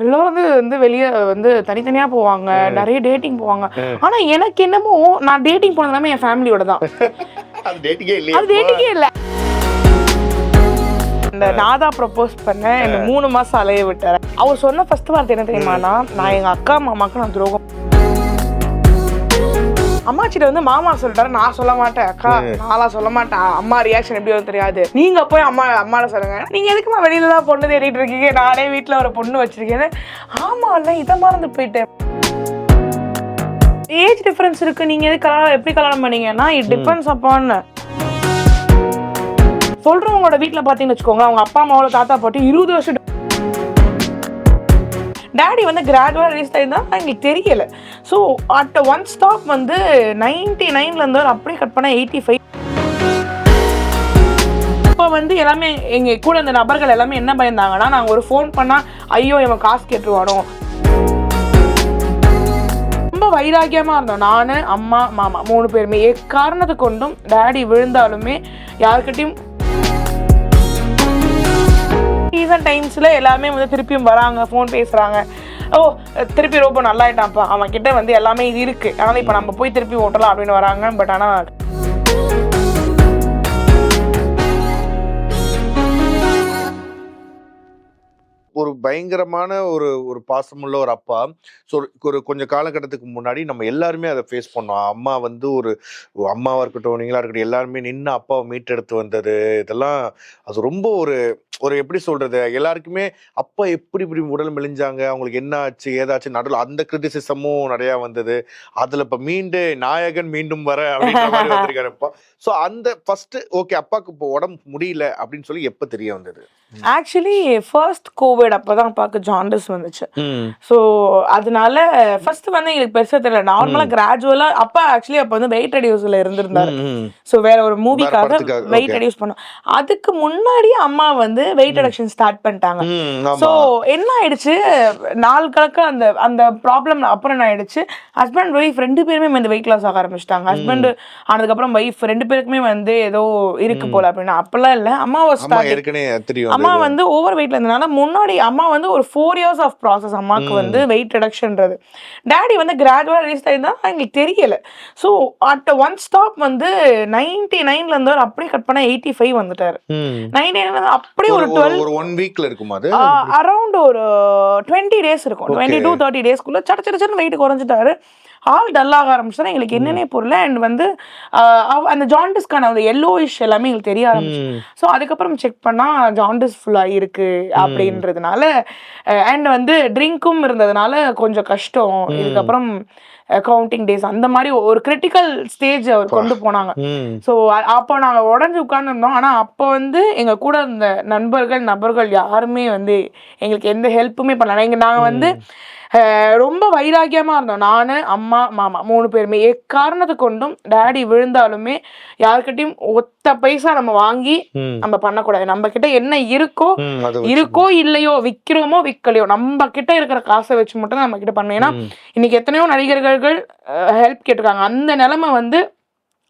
எல்லாரும் வந்து வந்து வெளியே வந்து தனித்தனியா போவாங்க நிறைய டேட்டிங் போவாங்க. ஆனா எனக்கு என்னமோ நான் டேட்டிங் போனது எல்லாமே என் ஃபேமிலியோட தான். அது டேட்டிங்கே இல்லையா. அது டேட்டிங்கே இல்ல. இந்த நாதா ப்ரப்போஸ் பண்ண என்ன மூணு மாசம் அலைய விட்டாரு அவர் சொன்ன ஃபர்ஸ்ட் வார்த்தை என்ன தெரியுமானா நான் எங்க அக்கா மாமாக்கு நான் துரோகம் அம்மாச்சிட்ட வந்து மாமா சொல்லிட்டாரு. நான் சொல்ல மாட்டேன் அக்கா. நான்லாம் சொல்ல மாட்டேன். அம்மா ரியாக்ஷன் எப்படி வரும் தெரியாது. நீங்க போய் அம்மா அம்மாட சொல்லுங்க. நீங்க எதுக்குமா வெளியில தான் பொண்ணு தேடிட்டு இருக்கீங்க? நானே வீட்ல ஒரு பொண்ணு வச்சிருக்கேன்னு. ஆமா இல்ல இதை மறந்து போயிட்டேன். ஏஜ் டிஃபரன்ஸ் இருக்கு. நீங்க எது கல்யாணம் எப்படி கல்யாணம் பண்ணீங்கன்னா இட் டிபெண்ட்ஸ் அப்பான் சொல்றவங்களோட வீட்ல பாத்தீங்கன்னு வச்சுக்கோங்க அவங்க அப்பா அம்மாவோட தாத்தா பாட்டி இருபது வருஷம் டேடி வந்து கிராஜுவலாக ரிலீஸ் ஆயிருந்தா எங்களுக்கு தெரியல. ஸோ அட் ஒன் ஸ்டாப் வந்து நைன்டி நைன்லேருந்து ஒரு அப்படியே கட் பண்ண எயிட்டி ஃபைவ் இப்போ வந்து எல்லாமே எங்கள் கூட இந்த நபர்கள் எல்லாமே என்ன பயந்தாங்கன்னா நாங்கள் ஒரு ஃபோன் பண்ணால் ஐயோ இவன் காசு கேட்டுருவானோ? ரொம்ப வைராக்கியமாக இருந்தோம். நான் அம்மா மாமா மூணு பேருமே. எக்காரணத்தை கொண்டும் டேடி விழுந்தாலுமே யாருக்கிட்டையும் ஈவன் டைம்ஸில் எல்லாமே வந்து திருப்பியும் வராங்க ஃபோன் பேசுகிறாங்க ஓ திருப்பி ரொம்ப நல்லாயிட்டான்ப்பா. அவன் கிட்ட வந்து எல்லாமே இது இருக்குது அதனால் இப்போ நம்ம போய் திருப்பி ஓட்டலாம் அப்படின்னு வராங்க. பட் ஆனால் ஒரு பயங்கரமான ஒரு ஒரு பாசமுள்ள ஒரு அப்பா. ஸோ ஒரு கொஞ்சம் காலகட்டத்துக்கு முன்னாடி நம்ம எல்லாருமே அதை ஃபேஸ் பண்ணோம். அம்மா வந்து ஒரு அம்மாவாக இருக்கட்டும் நீங்களாக இருக்கட்டும் எல்லாருமே நின்று அப்பாவை மீட்டெடுத்து வந்தது. இதெல்லாம் அது ரொம்ப ஒரு ஒரு எப்படி சொல்கிறது எல்லாருக்குமே அப்பா எப்படி இப்படி உடல் மெலிஞ்சாங்க அவங்களுக்கு என்ன ஆச்சு ஏதாச்சு நடுவில் அந்த கிரிட்டிசிசமும் நிறையா வந்தது. அதில் இப்போ மீண்டு நாயகன் மீண்டும் வர அப்படின்ற மாதிரி வந்திருக்காருப்பா ஸோ அந்த ஃபஸ்ட்டு ஓகே அப்பாவுக்கு இப்போ உடம்பு முடியல அப்படின்னு சொல்லி எப்போ தெரிய வந்தது? ஆக்சுவலி ஃபர்ஸ்ட் கோவிட் அப்பதான் அப்பாவுக்கு ஜாண்டிஸ் வந்துச்சு. ஸோ அதனால ஃபர்ஸ்ட் வந்து எங்களுக்கு பெருசா தெரியல. நார்மலா கிராஜுவலா அப்பா ஆக்சுவலி அப்ப வந்து வெயிட் ரெடியூஸ்ல இருந்திருந்தாரு. ஸோ வேற ஒரு மூவிக்காக வெயிட். ரெடியூஸ் பண்ணோம். அதுக்கு முன்னாடி அம்மா வந்து வெயிட் ரெடக்ஷன் ஸ்டார்ட் பண்ணிட்டாங்க. ஸோ என்ன ஆயிடுச்சு? நாள் கணக்கா அந்த அந்த ப்ராப்ளம் அப்புறம் என்ன ஆயிடுச்சு? ஹஸ்பண்ட் ஒய்ஃப் ரெண்டு பேருமே வந்து வெயிட் லாஸ் ஆக ஆரம்பிச்சிட்டாங்க. ஹஸ்பண்ட் ஆனதுக்கப்புறம் ஒய்ஃப் ரெண்டு பேருக்குமே வந்து ஏதோ இருக்கு போல அப்படின்னா அப்பெல்லாம் இல்லை. அம்மா வாஸ் அம்மா ஏற்கனவே தெரியும். அம்மா வந்து ஓவர் வெயிட்ல இருந்தனால முன்னாடி அம்மா வந்து ஒரு ஃபோர் இயர்ஸ் ஆஃப் ப்ராசஸ் அம்மாவுக்கு வந்து வெயிட் ரிடக்ஷன்றது டேடி வந்து கிராஜுவலாக ரிலீஸ் ஆயிருந்தா எங்களுக்கு தெரியல. ஸோ அட் ஒன் ஸ்டாப் வந்து நைன்டி நைன்ல இருந்து அப்படியே கட் பண்ண எயிட்டி ஃபைவ் வந்துட்டாரு நைன்டி நைன் அப்படியே ஒரு டுவெல் ஒரு ஒன் வீக்ல இருக்குமா அது? அரௌண்ட் ஒரு டுவெண்ட்டி டேஸ் இருக்கும். டுவெண்ட்டி டூ தேர்ட்டி டேஸ்க்குள்ள சட சட சடன்னு வெயிட் குறைஞ்சிட்டாரு. ஆள் டல்லாக ஆரம்பிச்சா எங்களுக்கு என்னன்னே புரியல. அண்ட் வந்து அந்த ஜாண்டிஸ்க்கான அந்த எல்லோயிஷ் எல்லாமே எங்களுக்கு தெரிய ஆரம்பிச்சு ஸோ அதுக்கப்புறம் செக் பண்ணால் ஜாண்டிஸ் ஃபுல்லாக இருக்கு அப்படின்றதுனால அண்ட் வந்து ட்ரிங்க்கும் இருந்ததுனால கொஞ்சம் கஷ்டம். இதுக்கப்புறம் கவுண்டிங் டேஸ் அந்த மாதிரி ஒரு கிரிட்டிக்கல் ஸ்டேஜ் அவர் கொண்டு போனாங்க. ஸோ அப்போ நாங்கள் உடஞ்சி உட்காந்துருந்தோம் ஆனால் அப்போ வந்து எங்கள் கூட இருந்த நண்பர்கள் நபர்கள் யாருமே வந்து எங்களுக்கு எந்த ஹெல்ப்புமே பண்ணல. எங்கள் நாங்கள் வந்து ரொம்ப வைராக்கியமாக இருந்தோம். நான் அம்மா மாமா மூணு பேருமே. எக்காரணத்தை கொண்டும் டேடி விழுந்தாலுமே யாருக்கிட்டையும் ஒத்த பைசா நம்ம வாங்கி நம்ம பண்ணக்கூடாது. நம்ம கிட்ட என்ன இருக்கோ இருக்கோ இல்லையோ விக்கிறோமோ விக்கலையோ நம்ம கிட்ட இருக்கிற காசை வச்சு மட்டும் தான் நம்ம கிட்ட பண்ணணும். ஏன்னா இன்னைக்கு எத்தனையோ நடிகர்கள் ஹெல்ப் கேட்டிருக்காங்க. அந்த நிலைமை வந்து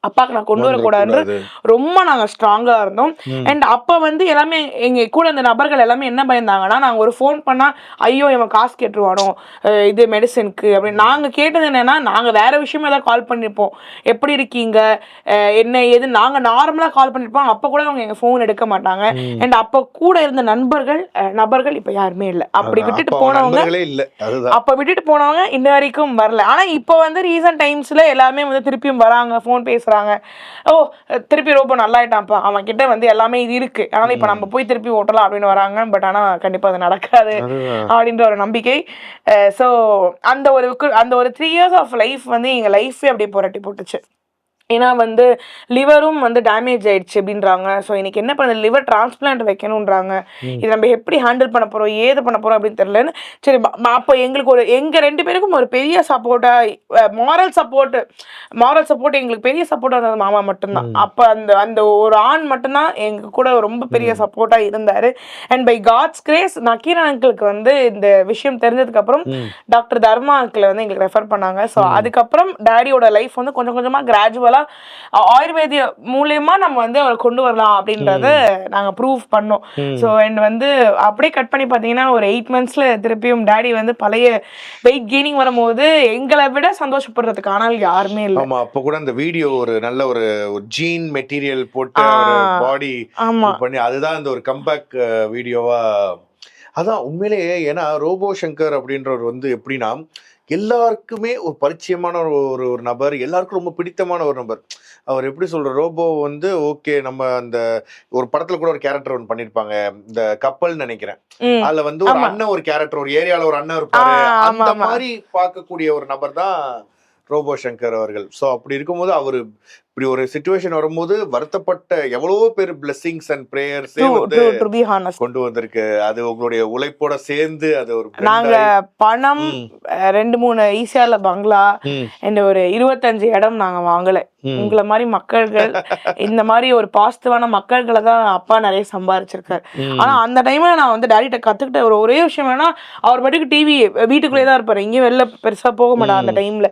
அப்பாக்கு நான் கொண்டு வரக்கூடாதுன்னு. ரொம்ப நாங்க ஸ்ட்ராங்கா இருந்தோம். அண்ட் அப்ப வந்து எல்லாமே எங்க கூட இந்த நபர்கள் எல்லாமே என்ன பயந்தாங்கன்னா நாங்க ஒரு ஃபோன் பண்ணா ஐயோ இவன் காசு கேட்டுருவானோ? இது மெடிசனுக்கு அப்படின்னு. நாங்க கேட்டது என்னன்னா நாங்க வேற விஷயமா ஏதாவது கால் பண்ணிருப்போம். எப்படி இருக்கீங்க? என்ன ஏது? நாங்க நார்மலா கால் பண்ணிருப்போம். அப்ப கூட அவங்க எங்க ஃபோன் எடுக்க மாட்டாங்க. அண்ட் அப்ப கூட இருந்த நண்பர்கள் நபர்கள் இப்ப யாருமே இல்லை. அப்படி விட்டுட்டு போனவங்க அப்ப விட்டுட்டு போனவங்க இன்ன வரைக்கும் வரல. ஆனா இப்போ வந்து ரீசன்ட் டைம்ஸ்ல எல்லாமே வந்து திருப்பியும் வராங்க ஃபோன் பேசுறாங்க ஓ திருப்பி ரொம்ப நல்லாயிட்டான்ப்பா. அவன் கிட்ட வந்து எல்லாமே இது இருக்கு. அதனால இப்ப நம்ம போய் திருப்பி ஓட்டலாம் அப்படின்னு வராங்க. பட் ஆனா கண்டிப்பா அது நடக்காது. அப்படின்ற ஒரு நம்பிக்கை. ஸோ அந்த ஒரு அந்த ஒரு த்ரீ இயர்ஸ் ஆஃப் லைஃப் வந்து எங்க லைஃபே அப்படியே புரட்டி போட்டுச்சு. ஏன்னா வந்து லிவரும் வந்து டேமேஜ் ஆயிடுச்சு அப்படின்றாங்க. ஸோ இன்னைக்கு என்ன பண்ண லிவர் டிரான்ஸ்பிளான்ட் வைக்கணுன்றாங்க இது நம்ம எப்படி ஹேண்டில் பண்ண போறோம் ஏது பண்ண போறோம் அப்படின்னு தெரியலன்னு சரி அப்போ எங்களுக்கு ஒரு எங்க ரெண்டு பேருக்கும் ஒரு பெரிய சப்போர்ட்டா மாரல் சப்போர்ட் மாரல் சப்போர்ட் எங்களுக்கு பெரிய சப்போர்ட் இருந்தது மாமா மட்டும்தான். அப்போ அந்த அந்த ஒரு ஆண் மட்டும்தான் எங்க கூட ரொம்ப பெரிய சப்போர்ட்டா இருந்தாரு. And by God's grace Nakkeeran அங்கிளுக்கு வந்து இந்த விஷயம் தெரிஞ்சதுக்கு அப்புறம் டாக்டர் தர்மா அங்கிள் வந்து எங்களுக்கு ரெஃபர் பண்ணாங்க. ஸோ அதுக்கப்புறம் டேடியோட லைஃப் வந்து கொஞ்சம் கொஞ்சமா கிராஜுவலா ஆ- ஆயுர்வேதிய மூலியமா நம்ம வந்து அவரை கொண்டு வரலாம் அப்படின்றத நாங்க ப்ரூவ் பண்ணோம். ஸோ அண்ட் வந்து அப்படியே கட் பண்ணி பார்த்தீங்கன்னா ஒரு எயிட் மந்த்ஸ்ல திருப்பியும் டேடி வந்து பழைய வெயிட் கெய்னிங் வரும்போது எங்களை விட சந்தோஷப்படுறதுக்கு ஆனால் யாருமே இல்லை. ஆமா அப்ப கூட அந்த வீடியோ ஒரு நல்ல ஒரு ஜீன் மெட்டீரியல் போட்டு. பாடி பண்ணி அதுதான் இந்த ஒரு கம்பேக் வீடியோவா அதான் உண்மையிலேயே ஏன்னா ரோபோ சங்கர் அப்படின்றவர் வந்து எப்படின்னா எல்லாருக்குமே ஒரு பரிச்சயமான ஒரு ஒரு நபர் எல்லாருக்கும் ரொம்ப பிடித்தமான ஒரு நபர். அவர் எப்படி சொல்ற ரோபோ வந்து ஓகே நம்ம அந்த ஒரு படத்துல கூட ஒரு கேரக்டர் ஒன்று பண்ணிருப்பாங்க. இந்த கப்பல் நினைக்கிறேன். அதுல வந்து ஒரு. அண்ணன் ஒரு கேரக்டர் ஒரு ஏரியால ஒரு அண்ணன் இருப்பாரு. அந்த. மாதிரி பார்க்கக்கூடிய ஒரு நபர் தான் ரோபோ சங்கர் அவர்கள். சோ அப்படி இருக்கும்போது அவரு இப்படி ஒரு சுச்சுவேஷன் வரும்போது வருத்தப்பட்ட எவ்வளவோ பேர் பிளெஸிங்ஸ் அண்ட் பிரேயர்ஸே கொண்டு வந்திருக்கு. அது உங்களுடைய உழைப்போட சேர்ந்து அது ஒரு நாங்க பணம் ரெண்டு மூணு ஈசியால பங்களா அண்ட் ஒரு இருபத்தஞ்சு இடம் நாங்க வாங்கல. உங்களை மாதிரி மக்கள்கள் இந்த மாதிரி ஒரு பாசிட்டிவான மக்கள்களை தான் அப்பா நிறைய சம்பாரிச்சிருக்காரு. ஆனா அந்த டைம்ல நான் வந்து டேடிட்ட கத்துக்கிட்ட ஒரு ஒரே விஷயம் வேணா அவர் பாட்டுக்கு டிவி வீட்டுக்குள்ளே தான் இருப்பாரு. எங்கேயும் வெளில பெருசா போக மாட்டான் அந்த டைம்ல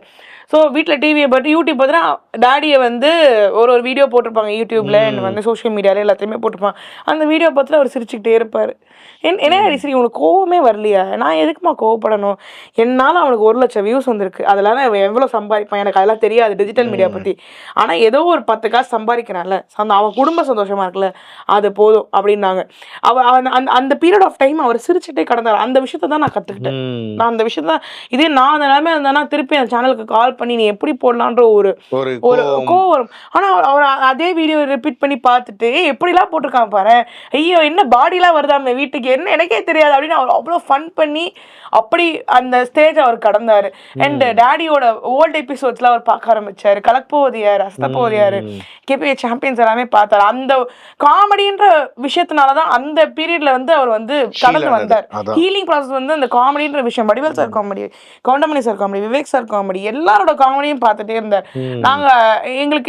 ஸோ வீட்டில் டிவியை பார்த்து யூடியூப் பார்த்தீங்கன்னா டேடியை வந்து ஒரு ஒரு வீடியோ போட்டிருப்பாங்க யூடியூப்ல வந்து சோஷியல் மீடியால எல்லாத்தையுமே போட்டிருப்பாங்க. அந்த வீடியோ பார்த்துட்டு அவர் சிரிச்சுக்கிட்டே இருப்பாரு. என் என்ன சரி உனக்கு கோவமே வரலையா? நான் எதுக்குமா கோவப்படணும்? என்னால் அவனுக்கு ஒரு லட்சம் வியூஸ் வந்திருக்கு. அதெல்லாம் அவன் எவ்வளோ சம்பாதிப்பான்? எனக்கு அதெல்லாம் தெரியாது டிஜிட்டல் மீடியா பற்றி ஆனால் ஏதோ ஒரு பத்து காசு சம்பாதிக்கிறான்ல. அந்த அவன் குடும்ப சந்தோஷமா இருக்குல்ல. அது போதும் அப்படின்னாங்க. அவ அந்த- அந்த பீரியட் ஆஃப் டைம் அவர் சிரிச்சுட்டே கடந்தார். அந்த விஷயத்தை தான் நான் கற்றுக்கிட்டேன் ம். நான் அந்த விஷயத்த இதே நான் அந்த நிலைமை இருந்தேன்னா திருப்பி அந்த சேனலுக்கு கால் பண்ணி நீ எப்படி போடலான்ற ஒரு ஒரு கோவம். வரும். ஆனா அவர் அதே வீடியோ ரிப்பீட் பண்ணி பார்த்துட்டு "ஏய், எப்படிலாம் போட்டிருக்கான் பாரு? ஐயோ என்ன பாடிலாம் வருதாமே வீட்டுக்கு? என்ன எனக்கே தெரியாது. அப்படின்னு அவர் அவ்வளோ ஃபன் பண்ணி அப்படி அந்த ஸ்டேஜ் அவர் கடந்தாரு. அண்ட் டேடியோட ஓல்ட் எபிசோட்ஸ்ல அவர் பார்க்க ஆரம்பிச்சாரு. கலக்போதியார் அஸ்தபோதியார் ம். கேபிஏ சாம்பியன்ஸ் எல்லாமே பார்த்தாரு. அந்த காமெடின்ற விஷயத்தினால தான் அந்த பீரியட்ல வந்து அவர் வந்து கடந்து. வந்தார். ஹீலிங் ப்ராசஸ் வந்து அந்த காமெடின்ற விஷயம். Vadivel sir comedy Goundamani sir comedy Vivek sir comedy எல்லாரோட காமெடியும் பார்த்துட்டே இருந்தார். ம். நாங்க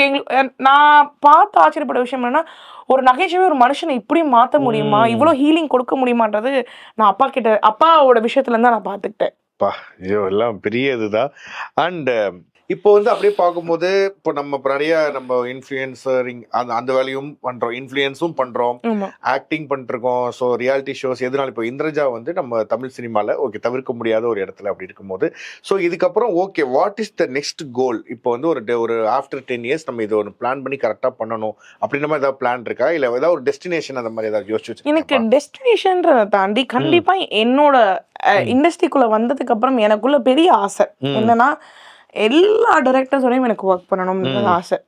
எங்களுக்கு எங்களுக்கு நான் பார்த்து ஆச்சரியப்பட்ட விஷயம் என்னன்னா ஒரு நகைச்சுவை ஒரு மனுஷனை இப்படி மாத்த முடியுமா? இவ்வளோ ஹீலிங் கொடுக்க முடியுமான்றது நான் அப்பா கிட்ட அப்பாவோட விஷயத்துல இருந்து தான் நான் பார்த்துக்கிட்டேன். ஐயோ எல்லாம் பெரிய இதுதான் அண்ட் இப்போ வந்து அப்படியே பார்க்கும்போது இப்போ நம்ம நிறைய நம்ம இன்ஃப்ளூயன்சரிங் அந்த அந்த வேலையும் பண்றோம். இன்ஃப்ளூயன்ஸும் பண்றோம். ஆக்டிங் பண்ணிருக்கோம் ஸோ ரியாலிட்டி ஷோஸ் எதுனாலும் இப்போ இந்திரஜா வந்து நம்ம தமிழ் சினிமாவில் ஓகே தவிர்க்க முடியாத ஒரு இடத்துல அப்படி இருக்கும்போது ஸோ இதுக்கப்புறம் okay what is the next goal இப்போ வந்து ஒரு ஒரு ஆஃப்டர் டென் இயர்ஸ் நம்ம இதை ஒரு பிளான் பண்ணி கரெக்டாக பண்ணணும். அப்படின்ற மாதிரி ஏதாவது பிளான் இருக்கா? இல்லை ஏதாவது ஒரு டெஸ்டினேஷன் அந்த மாதிரி ஏதாவது யோசிச்சு எனக்கு? டெஸ்டினேஷன்றதை தாண்டி கண்டிப்பா என்னோட இண்டஸ்ட்ரிக்குள்ள வந்ததுக்கு அப்புறம் எனக்குள்ள பெரிய ஆசை. என்னன்னா எல்லா டைரக்டர்ஸோடையும் எனக்கு ஒர்க் பண்ணணும்னு ஆசை.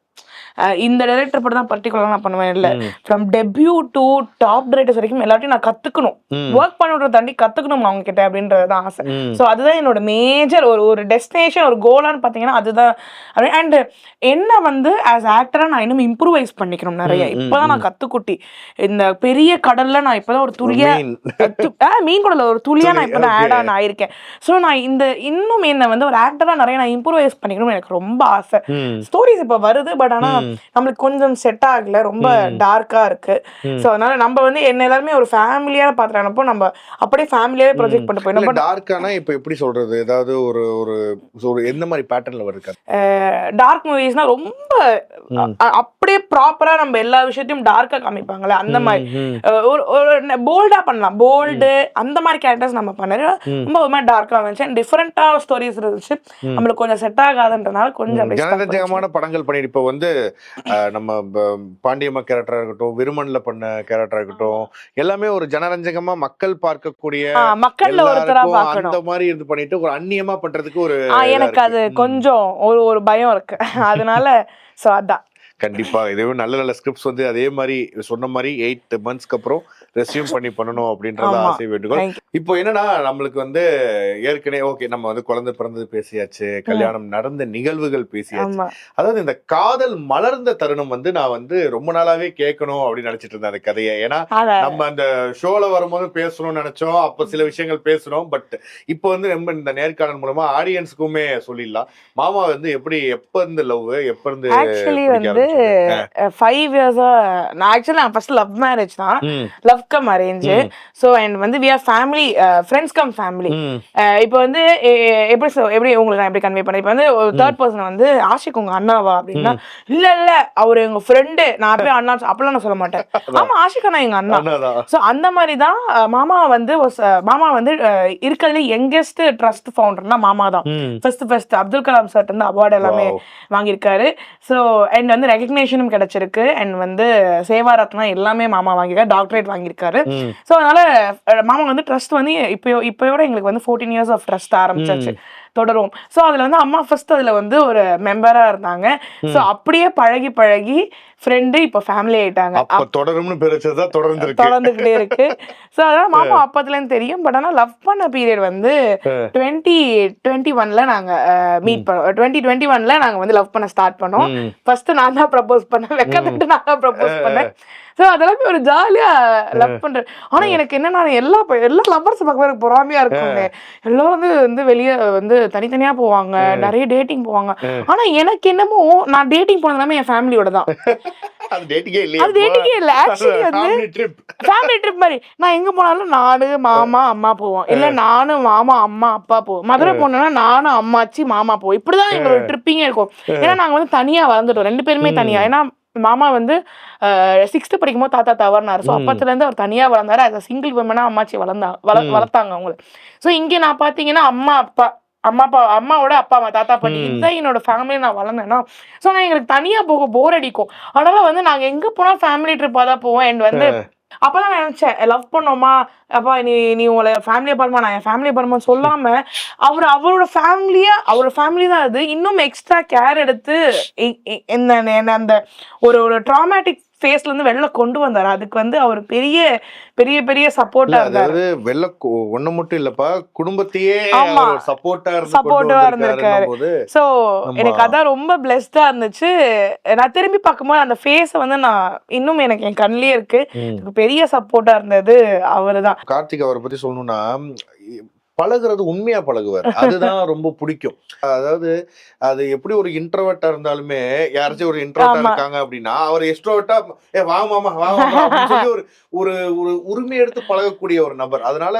இந்த டைரக்டர் படம் தான் பர்டிகுலராக நான் பண்ணுவேன் இல்லை. From debut to top directors வரைக்கும் எல்லாத்தையும் நான் கத்துக்கணும் ம். ஒர்க் பண்ணுறத தாண்டி கத்துக்கணும் அவங்க கிட்ட அப்படின்றது தான் ஆசை. ஸோ அதுதான் என்னோட மேஜர் ஒரு ஒரு டெஸ்டினேஷன் ஒரு கோலான்னு பார்த்தீங்கன்னா அதுதான் அண்ட் என்ன வந்து ஆஸ் ஆக்டராக நான் இன்னும் இம்ப்ரூவைஸ் பண்ணிக்கணும் நிறைய இப்போதான் நான் கத்துக்குட்டி இந்த பெரிய கடல்ல நான் இப்போதான் ஒரு துளியா மீன் குடல ஒரு துளியா நான் துளி, இப்போ தான் okay. ஆட் ஆன் ஆயிருக்கேன் ஸோ நான் இந்த இன்னும் என்ன வந்து ஒரு ஆக்டரா நிறைய நான் இம்ப்ரூவைஸ் பண்ணிக்கணும் எனக்கு ரொம்ப ஆசை. ஸ்டோரிஸ் இப்போ வருது பட் ஆனா ம். நம்மளுக்கு கொஞ்சம் செட் ஆகல ரொம்ப டார்க்கா இருக்கு. ஸோ அதனால நம்ம வந்து என்ன எல்லாருமே ஒரு ஃபேமிலியான பாத்துறப்போ நம்ம அப்படியே ஃபேமிலியாவே ப்ரொஜெக்ட் பண்ணி போயிடும் டார்க்கானா இப்போ எப்படி சொல்றது? ஏதாவது ஒரு ஒரு ஒரு எந்த மாதிரி பேட்டர்ன்ல வருது டார்க் மூவிஸ்னா ரொம்ப அப்படியே ப்ராப்பரா நம்ம எல்லா விஷயத்தையும் டார்க்கா காமிப்பாங்கல்ல அந்த மாதிரி. ஒரு ஒரு போல்டா பண்ணலாம். போல்டு அந்த மாதிரி கேரக்டர்ஸ் நம்ம பண்ணது ரொம்ப ஒரு மாதிரி டார்க்கா இருந்துச்சு. டிஃப்ரெண்டா ஸ்டோரிஸ் இருந்துச்சு. நம்மளுக்கு கொஞ்சம் செட் ஆகாதுன்றனால கொஞ்சம் படங்கள் பண்ணிட்டு இப்போ வந்து நம்ம பாண்டியம்மா கேரக்டரா இருக்கட்டும் விருமன்ல பண்ண கேரக்டரா இருக்கட்டும் எல்லாமே ஒரு ஜனரஞ்சகமா மக்கள் பார்க்கக்கூடிய ஆ, மக்கள்ல ஒருத்தரா அந்த மாதிரி இது பண்ணிட்டு ஒரு அந்நியமா பண்றதுக்கு ஒரு எனக்கு. அது. கொஞ்சம் ஒரு ஒரு பயம் இருக்கு அதனால சோ அதான் கண்டிப்பா. இதே நல்ல நல்ல ஸ்கிரிப்ட்ஸ் வந்து அதே மாதிரி சொன்ன மாதிரி எயிட் மந்த்ஸ்க்கு அப்புறம் ரெஸ்யூம் பண்ணி பண்ணணும் அப்படின்றத. ஆசை வேண்டுகோள். இப்போ என்னன்னா நம்மளுக்கு வந்து ஏற்கனவே ஓகே நம்ம வந்து குழந்தை பிறந்தது பேசியாச்சு கல்யாணம் நடந்த நிகழ்வுகள் பேசியாச்சு. அதாவது இந்த காதல் மலர்ந்த தருணம் வந்து நான் வந்து ரொம்ப நாளாவே கேட்கணும் அப்படின்னு நினைச்சிட்டு இருந்தேன் அந்த கதையை. ஏன்னா நம்ம அந்த ஷோல வரும்போது பேசணும்னு நினைச்சோம் அப்ப சில விஷயங்கள் பேசணும் பட் இப்போ வந்து ரொம்ப இந்த நேர்காணல் மூலமா ஆடியன்ஸுக்குமே சொல்லிடலாம். மாமா வந்து எப்படி எப்ப இருந்து லவ் எப்ப இருந்து ஃபைவ் இயர்ஸா நான் ஆக்சுவலி நான் ஃபர்ஸ்ட் லவ் மேரேஜ் தான். Love cum arrange so and வந்து we are family friends cum family. இப்போ வந்து எப்படி சொல் எப்படி உங்களுக்கு நான் எப்படி கன்வே பண்ணேன்? இப்போ வந்து தேர்ட் பர்சன் வந்து ஆஷிக் உங்க அண்ணாவா அப்படின்னா இல்ல இல்ல அவர் எங்க ஃப்ரெண்டு நான் போய் அண்ணா அப்பெல்லாம் நான் சொல்ல மாட்டேன். ஆமா ஆஷிக் அண்ணா எங்க அண்ணா. ஸோ அந்த மாதிரி தான் மாமா வந்து மாமா வந்து இருக்கிறதுல யங்கஸ்ட் ட்ரஸ்ட் ஃபவுண்டர்னா மாமா தான். First first Abdul Kalam sir வந்து அவார்டு எல்லாமே. வாங்கியிருக்காரு. ஸோ அண்ட் வந்து ரெகக்னேஷனும் கிடைச்சிருக்கு. அண்ட் வந்து சேவா ரத்னா எல்லாமே மாமா வாங்கியிருக்காரு. டாக்டரேட் வாங்கியிருக்காரு. ஸோ அதனால மாமா வந்து ட்ரஸ்ட் வந்து இப்போ இப்போயோட எங்களுக்கு வந்து ஃபோர்டீன் இயர்ஸ் ஆஃப் ட்ரஸ்ட் ஆரம்பிச்சாச்சு. தொடரும். ஸோ அதில் வந்து அம்மா ஃபர்ஸ்ட் அதில் வந்து ஒரு மெம்பராக இருந்தாங்க. ஸோ அப்படியே பழகி பழகி ஃப்ரெண்டு இப்போ ஃபேமிலி ஆயிட்டாங்க. தொடரும்னு பிரிச்சதுதான் தொடர்ந்து தொடர்ந்துகிட்டே இருக்கு. ஸோ அதனால மாமா அப்பத்துலேருந்து தெரியும். பட் ஆனால் லவ் பண்ண பீரியட் வந்து டுவெண்ட்டி டுவெண்ட்டி ஒன்ல நாங்க மீட் பண்ணோம். டுவெண்ட்டி டுவெண்ட்டி ஒன்ல நாங்க வந்து லவ் பண்ண ஸ்டார்ட் பண்ணோம். ஃபர்ஸ்ட் நான் தான் ப்ரப்போஸ் பண்ணேன். வெக்கத்துட்டு நான் தான் ப்ரப்போஸ் பண்ணேன். ஸோ அதெல்லாம் ஒரு ஜாலியா லவ் பண்றேன் ஆனா எனக்கு என்னன்னா எல்லா எல்லா லவ்வர்ஸ் பார்க்கும்போது எனக்கு பொறாமையா இருக்குங்க எல்லாரும் வந்து வந்து வெளியே வந்து தனித்தனியா போவாங்க நிறைய டேட்டிங் போவாங்க. ஆனா எனக்கு என்னமோ நான் டேட்டிங் போனது எல்லாமே என் ஃபேமிலியோட தான். அது டேட்டிங்கே அது இல்லை. ஆக்சுவலி வந்து ஃபேமிலி ட்ரிப் ஃபேமிலி ட்ரிப் மாதிரி. நான் எங்க போனாலும் நானு மாமா அம்மா போவோம். இல்ல நானும் மாமா அம்மா அப்பா போவோம். மதுரை போனோம்னா நானும் அம்மாச்சி மாமா போவோம். இப்படிதான் எங்களோட ட்ரிப்பிங்கே இருக்கும். ஏன்னா நாங்க வந்து தனியா வளர்ந்துட்டோம். ரெண்டு பேருமே தனியா. ஏன்னா மாமா வந்து சிக்ஸ்த் படிக்கும் போது தாத்தா தவறினாரு. ஸோ அப்பத்துல இருந்து அவர் தனியா வளர்ந்தாரு. A சிங்கிள் விமனா அம்மாச்சி வளர்ந்தா வள வளர்த்தாங்க அவங்கள. ஸோ இங்க நான் பாத்தீங்கன்னா அம்மா அப்பா அம்மா அப்பா அம்மாவோட அப்பா அம்மா தாத்தா பாட்டி இதுதான் என்னோட ஃபேமிலி நான் வளர்ந்தேன்னா ஸோ நான் எங்களுக்கு தனியா போக போர் அடிக்கும். அதனால வந்து நாங்க எங்க போனா ஃபேமிலி ட்ரிப்பாக தான் போவோம் அண்ட் வந்து அப்பதான் நான் நினைச்சேன் லவ் பண்ணோமா? அப்பா நீ நீ உங்களை ஃபேமிலியை பாருமா நான் என் ஃபேமிலியை பாருமா சொல்லாம அவர் அவரோட ஃபேமிலியா அவரோட ஃபேமிலி தான் அது. இன்னும் எக்ஸ்ட்ரா கேர் எடுத்து என்ன அந்த ஒரு ஒரு ட்ராமேட்டிக் ஃபேஸ்ல இருந்து வெளில கொண்டு வந்தாரு. அதுக்கு வந்து அவர் பெரிய பெரிய பெரிய சப்போர்ட்டா இருந்தாரு. அதாவது வெள்ள ஒண்ணு மட்டும் இல்லப்பா குடும்பத்தையே ஆமா. சப்போர்ட்டா இருந்து Supportive ஆ கொண்டு இருந்திருக்காரு. ஸோ ஆமா. எனக்கு அதான் ரொம்ப பிளெஸ்டா இருந்துச்சு. நான் திரும்பி பார்க்கும்போது அந்த ஃபேஸை வந்து நான் இன்னும் எனக்கு என் கண்ணிலே இருக்கு. பெரிய சப்போர்ட்டா இருந்தது அவரு தான் கார்த்திக் அவரை பத்தி சொல்லணும்னா பழகுறது உண்மையா பழகுவார். அதுதான் ரொம்ப பிடிக்கும். அதாவது அது எப்படி ஒரு இன்ட்ரோவர்ட்டா இருந்தாலுமே யாராச்சும் ஒரு இன்ட்ரோவர்ட்டா. இருக்காங்க அப்படின்னா அவர் எக்ஸ்ட்ரோவர்ட்டா ஏ வா மாமா வா ஒரு ஒரு உரிமை எடுத்து பழகக்கூடிய ஒரு நபர். அதனால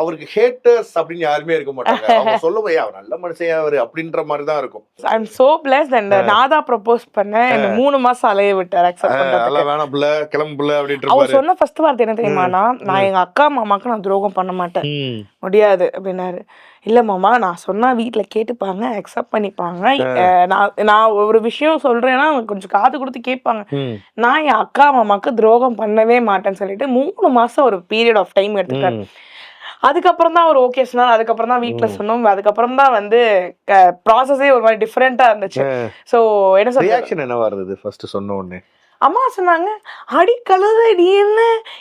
அவருக்கு ஹேட்டர்ஸ் அப்படின்னு யாருமே இருக்க மாட்டாங்க. அவங்க சொல்லுவோம் அவர் நல்ல மனுஷன் அவரு அப்படின்ற மாதிரி தான் இருக்கும். ஐ சோ பிளஸ்ட் அண்ட் நான் தான் ப்ரப்போஸ் பண்ணேன். இந்த மூணு மாசம் அலைய விட்டார் அக்செப்ட் பண்றதுக்கு. நல்லா வேணாம் பிள்ளை கிளம்பு பிள்ளை அப்படின்ற அவர் சொன்ன ஃபர்ஸ்ட் வார்த்தை என்ன தெரியுமாண்ணா நான் எங்க அக்கா மாமாக்கு நான் துரோகம் பண்ண மாட்டேன். முடியாது அப்படின்னாரு. இல்ல மாமா நான் சொன்னா வீட்ல கேட்டுப்பாங்க அக்செப்ட் பண்ணிப்பாங்க. நான் நான் ஒரு விஷயம் சொல்றேன்னா கொஞ்சம் காது கொடுத்து கேட்பாங்க. நான் என் அக்கா மாமாக்கு துரோகம் பண்ணவே மாட்டேன்னு சொல்லிட்டு மூணு மாசம் ஒரு பீரியட் ஆஃப் டைம் எடுத்துட்டாரு ம். அதுக்கப்புறம் தான் ஒரு ஓகே சொன்னார். அதுக்கப்புறம் தான் வீட்ல சொன்னோம். அதுக்கப்புறம் தான் வந்து ப்ராசஸே ஒரு மாதிரி டிஃப்ரெண்டா இருந்துச்சு. ஸோ என்ன ரியாக்ஷன் என்னவா இருந்தது? ஃபர்ஸ்ட் சொன்ன உடனே. அம்மா சொன்னாங்க அடி கழுத நீ என்ன?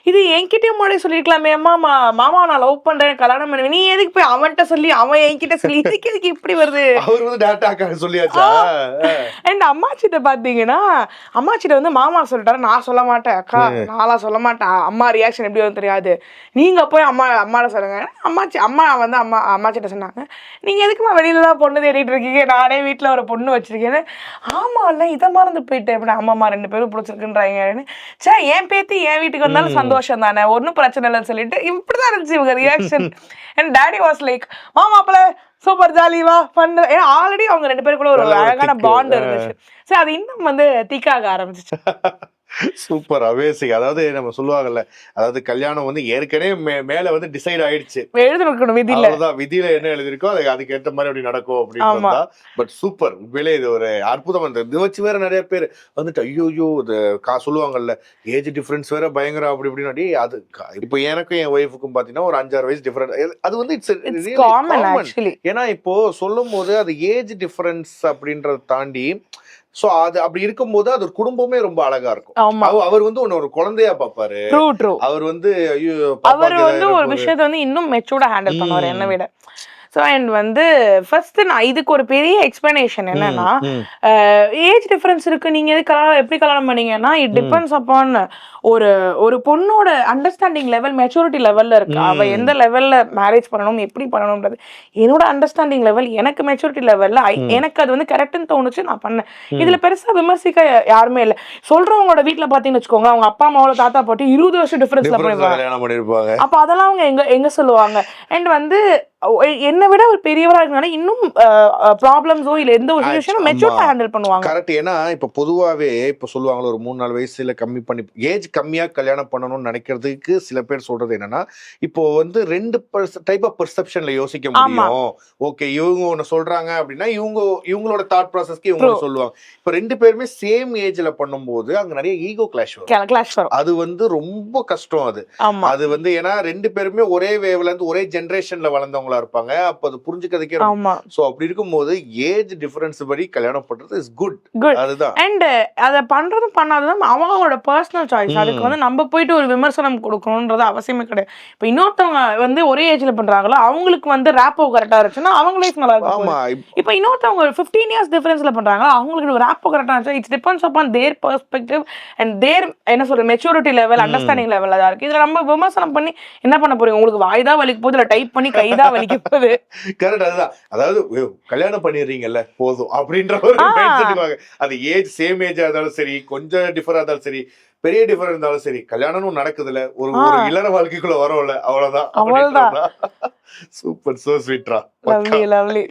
இது என்கிட்டயே முன்னாடி சொல்லிருக்கலாமே அம்மா மா- மாமா நான் லவ் பண்றேன் கல்யாணம் பண்ணுவேன். நீ எதுக்கு போய் அவன்கிட்ட சொல்லி அவன் என்கிட்ட சொல்லி இதுக்கு எதுக்கு இப்படி வருது? அவர் வந்து டேரக்டா சொல்லியாச்சா? அண்ட் அம்மாச்சிட்ட பாத்தீங்கன்னா அம்மாச்சிட்ட வந்து மாமா சொல்லிட்டாரு நான் சொல்ல மாட்டேன் அக்கா நான்லாம் சொல்ல மாட்டேன். அம்மா ரியாக்ஷன் எப்படி வரும் தெரியாது. நீங்க போய் அம்மா அம்மாட்ட சொல்லுங்க. அம்மாச்சி அம்மா வந்து அம்மா அம்மாச்சிட்ட சொன்னாங்க நீங்க எதுக்குமா வெளியில தான் பொண்ணு தேடிட்டு இருக்கீங்க? நானே வீட்ல ஒரு பொண்ணு வச்சிருக்கேன்னு. ஆமா இல்ல இதை மறந்து போயிட்டேன். அப்படி அம்மா ரெண்டு பேரும் பிடிச்சிருக்குன்றாங்கன்னு சே என் பேத்தி என் வீட்டுக்கு வந்தாலும் சந்தோஷம் தானே ஒன்றும் பிரச்சனை இல்லைன்னு சொல்லிட்டு இப்படிதான் இருந்துச்சு இவங்க reaction and daddy was like மாமாப்பிள்ள super jolly வா பண்ணு ஏன்னா ஆல்ரெடி அவங்க ரெண்டு பேருக்குள்ள ஒரு அழகான பாண்ட் ஆ. இருந்துச்சு. சரி அது இன்னும் வந்து திக்காக ஆரம்பிச்சிச்சு. சூப்பர் அவேசிங் அதாவது நம்ம சொல்லுவாங்கல்ல அதாவது கல்யாணம் வந்து ஏற்கனவே மே- மேல வந்து டிசைட் ஆயிடுச்சு. எழுதிருக்கணும் விதியில. அவ்வளவுதான். விதியில என்ன எழுதிருக்கோ அதுக்கு அதுக்கு ஏற்ற மாதிரி அப்படி நடக்கும். அப்படின்னு பட் சூப்பர். உண்மையிலே இது ஒரு அற்புதம். அந்த இது வச்சு வேற நிறைய பேர் வந்துட்டு ஐயோ ஐயோ இது கா சொல்லுவாங்கல்ல ஏஜ் டிஃபரன்ஸ் வேற பயங்கரம் அப்படி இப்படின்னு. அது இப்போ எனக்கும் என் ஒய்ஃபுக்கும் பாத்தீங்கன்னா ஒரு அஞ்சாறு வயசு டிஃபரன்ஸ் அது வந்து இட்ஸ் ஏன்னா இப்போ சொல்லும் போது அது ஏஜ் டிஃபரன்ஸ் அப்படின்றத தாண்டி சோ அது அப்படி இருக்கும்போது அது ஒரு குடும்பமே ரொம்ப அழகா இருக்கும் அவர் வந்து உன்னை ஒரு குழந்தையா பாப்பாரு ட்ரூ ட்ரூ அவர் வந்து ஐயோ அவர் வந்து ஒரு. விஷயத்தை வந்து இன்னும் மெச்சூர்டா ஹேண்டில் பண்ணுவார். என்னை விட ஸோ அண்ட் வந்து ஃபர்ஸ்ட் நான் இதுக்கு ஒரு பெரிய எக்ஸ்பிளனேஷன் என்னன்னா ஏஜ் டிஃபரன்ஸ் இருக்கு. நீங்க எது கல்யாணம் எப்படி கல்யாணம் பண்ணீங்கன்னா இட் டிபெண்ட்ஸ் அப்பான் ஒரு ஒரு பொண்ணோட அண்டர்ஸ்டாண்டிங் லெவல் மெச்சூரிட்டி லெவல்ல இருக்கு. அவ. எந்த லெவல்ல மேரேஜ் பண்ணணும் எப்படி பண்ணணும்ன்றது. என்னோட அண்டர்ஸ்டாண்டிங் லெவல் எனக்கு மெச்சூரிட்டி லெவல்ல. எனக்கு அது வந்து கரெக்ட்னு தோணுச்சு நான் பண்ணேன். இதுல பெருசா விமர்சிக்க யாருமே இல்ல. சொல்றவங்களோட வீட்ல பாத்தீங்கன்னு வச்சுக்கோங்க அவங்க அப்பா அம்மாவோட தாத்தா பாட்டி இருபது வருஷம் டிஃபரன்ஸ்ல பண்ணிருப்பாங்க. அப்ப அதெல்லாம் அவங்க எங்க எங்க சொல்லுவாங்க? அண்ட் வந்து என்னை விட ஒரு பெரியவரா இருக்கனால இன்னும் ப்ராப்ளம்ஸோ இல்ல எந்த ஒரு. சுச்சுவேஷனும் மெச்சூர்டா ஹேண்டில் பண்ணுவாங்க. கரெக்ட் ஏன்னா இப்ப பொதுவாவே இப்ப சொல்லுவாங்களா ஒரு மூணு நாலு வயசுல கம்மி பண்ணி ஏஜ் கம்மியா கல்யாணம் பண்ணணும்னு நினைக்கிறதுக்கு சில பேர் சொல்றது என்னன்னா இப்போ வந்து ரெண்டு டைப் ஆஃப் பெர்செப்ஷன்ல யோசிக்க. முடியும். ஓகே இவங்க ஒண்ணு சொல்றாங்க அப்படின்னா இவங்க இவங்களோட தாட் ப்ராசஸ்க்கு இவங்க சொல்லுவாங்க. இப்ப ரெண்டு பேருமே சேம் ஏஜ்ல பண்ணும்போது அங்க நிறைய ஈகோ கிளாஷ் வரும். கிளாஷ் வரும். அது வந்து ரொம்ப கஷ்டம் அது. அது வந்து ஏன்னா ரெண்டு பேருமே ஒரே வேவ்ல இருந்து ஒரே ஜெனரேஷன்ல வளர்ந்தவங்களா இருப்பாங்க. அப்ப அது புரிஞ்சுக்கிறதுக்கே சோ அப்படி இருக்கும்போது ஏஜ் டிஃபரன்ஸ் படி கல்யாணம் பண்றது இஸ் குட் அதுதான். அண்ட் அத பண்றதும் பண்ணாததும் அவங்களோட பர்சனல் சாய்ஸ். அதுக்கு வந்து நம்ம போயிட்டு ஒரு விமர்சனம் கொடுக்கணும்ன்றது அவசியமே கிடையாது. இப்போ இன்னொருத்தவங்க வந்து ஒரே ஏஜ்ல பண்றாங்களோ அவங்களுக்கு வந்து ரேப்போ கரெக்டா இருந்துச்சுன்னா அவங்க லைஃப் நல்லா இருக்கும் இப்ப- இன்னொருத்தவங்க ஒரு ஃபிஃப்டீன் இயர்ஸ் டிஃபரன்ஸ்ல பண்றாங்க அவங்களுக்கு ஒரு ரேப்போ கரெக்டா இருந்துச்சு it's depends upon their perspective and their என்ன சொல்ற மெச்சூரிட்டி லெவல். அண்டர்ஸ்டாண்டிங் லெவல் தான் இருக்கு. இதுல நம்ம விமர்சனம் பண்ணி என்ன பண்ண போறீங்க? உங்களுக்கு வாய் தான் வலிக்க போகுது இல்ல டைப் பண்ணி கை தான் போகுது கரெக்ட் அதுதான் அதாவது கல்யாணம் பண்ணிடுறீங்கல்ல போதும் அப்படின்ற ஒரு. அது ஏஜ் சேம் ஏஜா இருந்தாலும் சரி கொஞ்சம் டிஃபரா இருந்தாலும் சரி பெரிய டிஃபரன் இருந்தாலும் சரி கல்யாணமும் நடக்குதுல ஒரு. ஒரு இளர வாழ்க்கைக்குள்ள வரோம்ல அவ்வளவுதான் அவ்வளவுதான். சூப்பர் சோ ஸ்வீட்ரா லவ்லி லவ்லி